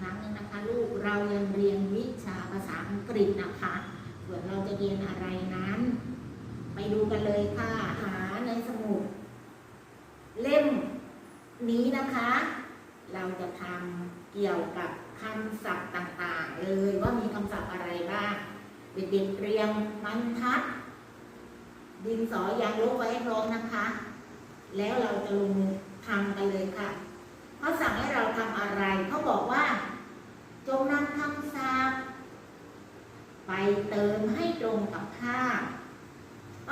ครั้งหนึ่งนะคะ ลูกเรายังเรียนวิชาภาษาอังกฤษนะคะส่วเราจะเรียนอะไรนั้น ไปดูกันเลยค่ะ หาในสมุด เล่มนี้นะคะ เราจะทำเกี่ยวกับคำศัพท์ต่างๆ เลยว่ามีคำศัพท์อะไรบ้างเด็กๆเตรียมบรรทัด ดินสอยางลบไว้พร้อมนะคะ แล้วเราจะลงมือทำ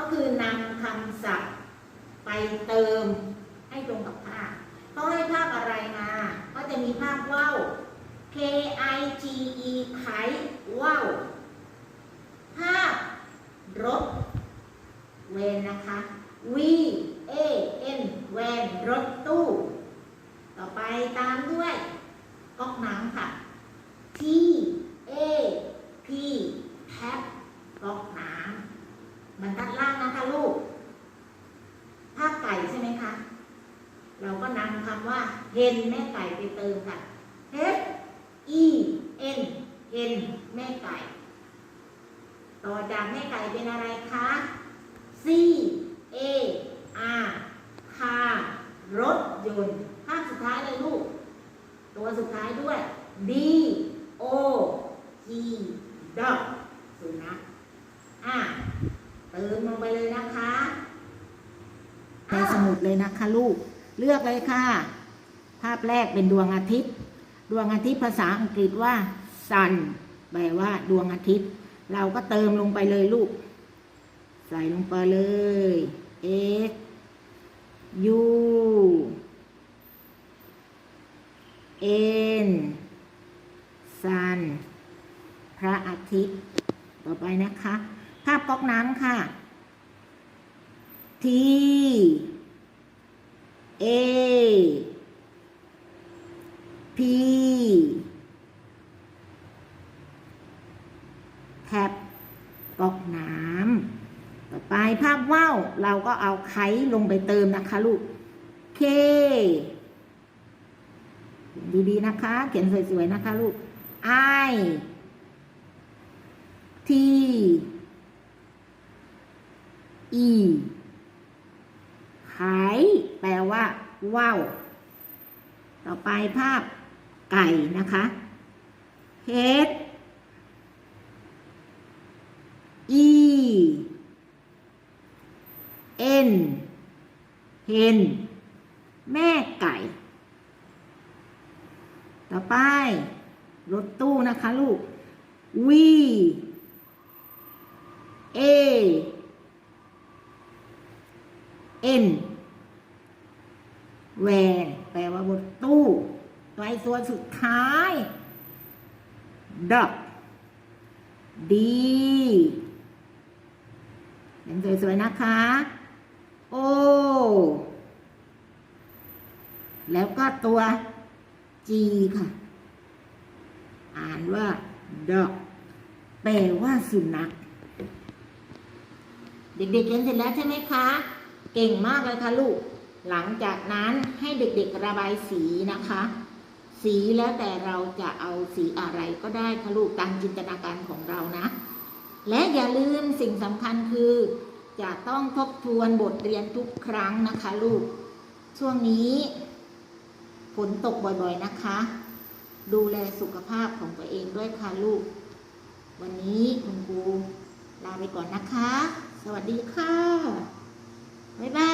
ก็คือนำคำศัพท์ ไปเติมให้ตรงกับภาพเขาให้ภาพอะไรมา ก็จะมีภาพว่าว K I T E ไขว่าวภาพรถเวนนะคะ V A N แวนรถตู้ ต่อไปตามด้วยก๊อกน้ำค่ะ T A P แท็บก๊อกน้ำบรรทัดล่างนะคะลูก ภาพไก่ใช่ไหมคะ เราก็นำคำว่า เห็นแม่ไก่ไปเติมค่ะ H E N เห็นแม่ไก่ ต่อจากแม่ไก่เป็นอะไรคะ C A R คารถยนต์ภาพสุดท้ายเลยลูก ตัวสุดท้ายด้วย D O G dog สุนัขอะเติมลงไปเลยนะคะในสมุดเลยนะคะลูก เลือกเลยค่ะ ภาพแรกเป็นดวงอาทิตย์ ดวงอาทิตย์ภาษาอังกฤษว่า sun แปลว่าดวงอาทิตย์ เราก็เติมลงไปเลยลูก ใส่ลงไปเลย S U N sun พระอาทิตย์ ต่อไปนะคะ ภาพก๊อกน้ำค่ะ T A P แท็บก๊อกน้ำ ต่อ ไปภาพว่าวเราก็เอาไขลงไปเติมนะคะลูก K ดีๆนะคะ เขียนสวยๆนะคะลูก I T E ไขแปลว่าว่าวต่อไปภาพไก่นะคะ H E N เห็นแม่ไก่ ต่อไป รถตู้นะคะลูก V A N แวนแปลว่ารถตู้ไว้ส่วนสุดท้าย dog D เห็นสวยๆนะคะ โอแล้วก็ตัว G ค่ะ อ่านว่า dog แปลว่าสุนัข เด็กๆเขียนเสร็จแล้วใช่ไหมคะ เก่งมากเลยค่ะลูก หลังจากนั้นให้เด็กๆระบายสีนะคะ สีแล้วแต่เราจะเอาสีอะไรก็ได้ค่ะลูกตามจินตนาการของเรานะ และอย่าลืมสิ่งสำคัญคือ จะต้องทบทวนบทเรียนทุกครั้งนะคะลูก ช่วงนี้ฝนตกบ่อยๆนะคะ ดูแลสุขภาพของตัวเองด้วยค่ะลูก วันนี้คุณครูลาไปก่อนนะคะ สวัสดีค่ะ บ๊ายบาย